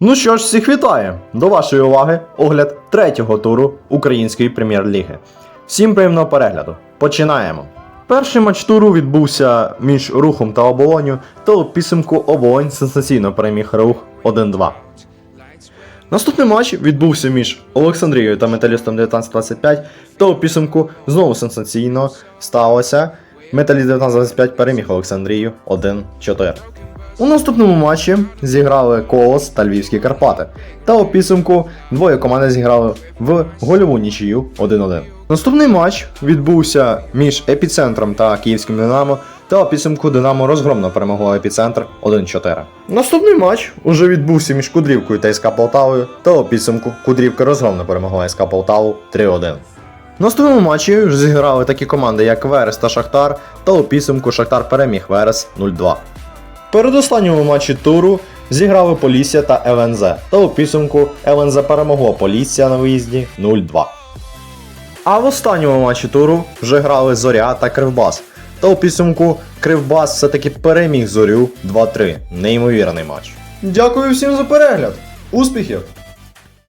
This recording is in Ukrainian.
Ну що ж, всіх вітаю! До вашої уваги огляд третього туру Української прем'єр-ліги. Всім приємного перегляду. Починаємо. Перший матч туру відбувся між рухом та оболоню, та у підсумку оболонь сенсаційно переміг рух 1-2. Наступний матч відбувся між Олександрією та Металістом 1925, та у підсумку знову сенсаційно сталося. Металіст 1925 переміг Олександрію 1-4. У наступному матчі зіграли Колос та Львівські Карпати. Та у підсумку двоє команди зіграли в гольову нічию 1-1. Наступний матч відбувся між епіцентром та київським Динамо. Та у підсумку Динамо розгромно перемогло епіцентр 1-4. Наступний матч уже відбувся між Кудрівкою та СК Полтавою. Та у підсумку Кудрівка розгромно перемогла СК Полтаву 3-1. В наступному матчі вже зіграли такі команди, як Верес та Шахтар, та у підсумку Шахтар переміг Верес 0-2. Передостанньому матчі туру зіграли Полісся та ЛНЗ, та у підсумку ЛНЗ перемогло Полісся на виїзді 0-2. А в останньому матчі туру вже грали Зоря та Кривбас. Та у підсумку Кривбас все-таки переміг Зорю 2-3. Неймовірний матч. Дякую всім за перегляд. Успіхів!